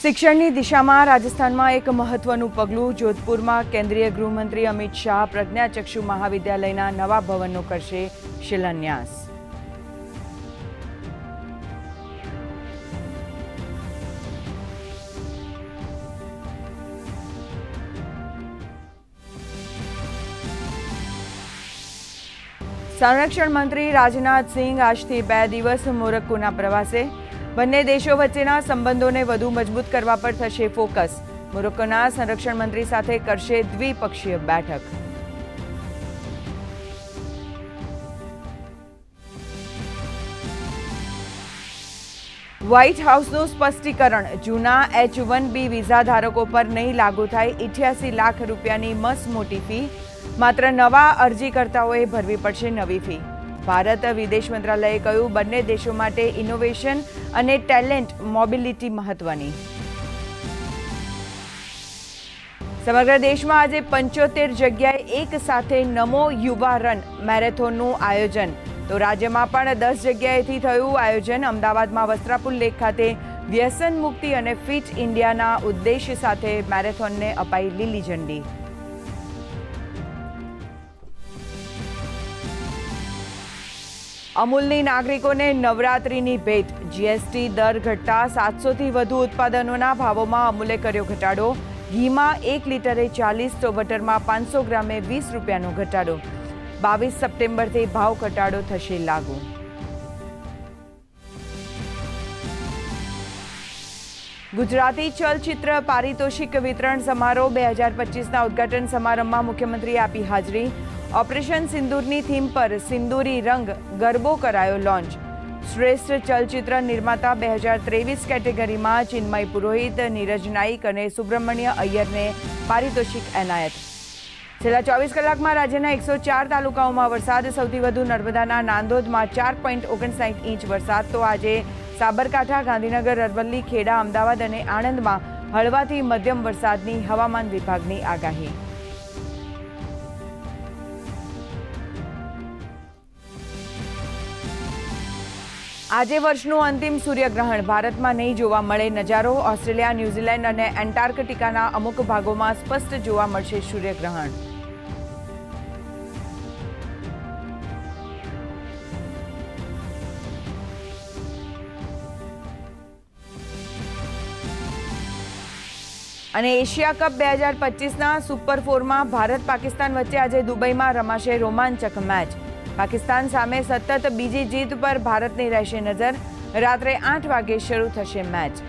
શિક્ષણની દિશામાં રાજસ્થાનમાં એક મહત્વનું પગલું જોધપુરમાં કેન્દ્રીય ગૃહમંત્રી અમિત શાહ પ્રજ્ઞાચક્ષુ મહાવિદ્યાલયના નવા ભવનનો કરશે શિલાન્યાસ. સંરક્ષણ મંત્રી રાજનાથ સિંહ આજથી બે દિવસ મોરક્કોના પ્રવાસે બંને દેશો વચ્ચેના સંબંધોને વધુ મજબૂત કરવા પર થશે ફોકસ. મોરોક્કોના સંરક્ષણ મંત્રી સાથે કરશે દ્વિપક્ષીય બેઠક. વ્હાઇટ હાઉસનું સ્પષ્ટીકરણ. જૂના એચ વન બી વિઝા ધારકો પર નહીં લાગુ થાય ઇઠ્યાસી લાખ રૂપિયાની મસ મોટી ફી. માત્ર નવા અરજીકર્તાઓએ ભરવી પડશે નવી ફી. ભારત વિદેશ મંત્રાલયે કહ્યું, બંને દેશો માટે ઇનોવેશન અને ટેલેન્ટ મોબિલિટી મહત્વની. સમગ્ર દેશમાં આજે પંચોતેર જગ્યાએ એક સાથે નમો યુવા રન મેરેથોનનું આયોજન. તો રાજ્યમાં પણ દસ જગ્યાએથી થયું આયોજન. અમદાવાદમાં વસ્ત્રાપુર લેક ખાતે વ્યસન મુક્તિ અને ફિટ ઇન્ડિયાના ઉદ્દેશ્ય સાથે મેરેથોનને અપાઈ લીલી ઝંડી. અમૂલની નાગરિકોને નવરાત્રિની ભેટ. જીએસટી દર ઘટતા સાતસોથી વધુ ઉત્પાદનોના ભાવોમાં અમૂલે કર્યો ઘટાડો. ઘીમાં એક લીટરે ચાલીસ તો બટરમાં પાંચસો ગ્રામે વીસ રૂપિયાનો ઘટાડો. બાવીસ સપ્ટેમ્બરથી ભાવ ઘટાડો થશે લાગુ. ગુજરાતી ચલચિત્ર પારિતોષિક વિતરણ સમારોહ બે હજાર પચીસના ઉદ્ઘાટન સમારંભમાં મુખ્યમંત્રીએ આપી હાજરી. ઓપરેશન સિંદૂરની થીમ પર સિંદૂરી રંગ ગરબો કરાયો લોન્ચ. શ્રેષ્ઠ ચલચિત્ર નિર્માતા બે હજાર ત્રેવીસ કેટેગરીમાં ચિન્મય પુરોહિત, નીરજ નાઈક અને સુબ્રમણ્ય અય્યરને પારિતોષિક એનાયત. છેલ્લા ચોવીસ કલાકમાં રાજ્યના એકસો ચાર તાલુકાઓમાં વરસાદ, સૌથી વધુ નર્મદાના નાંદોદમાં ચાર પોઈન્ટ ઓગણસાઠ ઇંચ વરસાદ. તો આજે સાબરકાંઠા, ગાંધીનગર, અરવલ્લી, ખેડા, અમદાવાદ અને આણંદમાં હળવાથી મધ્યમ વરસાદની હવામાન વિભાગની આગાહી. આજે વર્ષનું અંતિમ સૂર્યગ્રહણ. ભારતમાં નહીં જોવા મળે નજારો. ઓસ્ટ્રેલિયા, ન્યૂઝીલેન્ડ અને એન્ટાર્કટિકાના અમુક ભાગોમાં સ્પષ્ટ જોવા મળશે સૂર્યગ્રહણ. અને એશિયા કપ બે હજાર પચીસના સુપર ફોરમાં ભારત પાકિસ્તાન વચ્ચે આજે દુબઈમાં રમાશે રોમાંચક મેચ. પાકિસ્તાન સામે સતત બીજી જીત પર ભારતની રહેશે નજર. રાત્રે આઠ વાગે શરૂ થશે મેચ.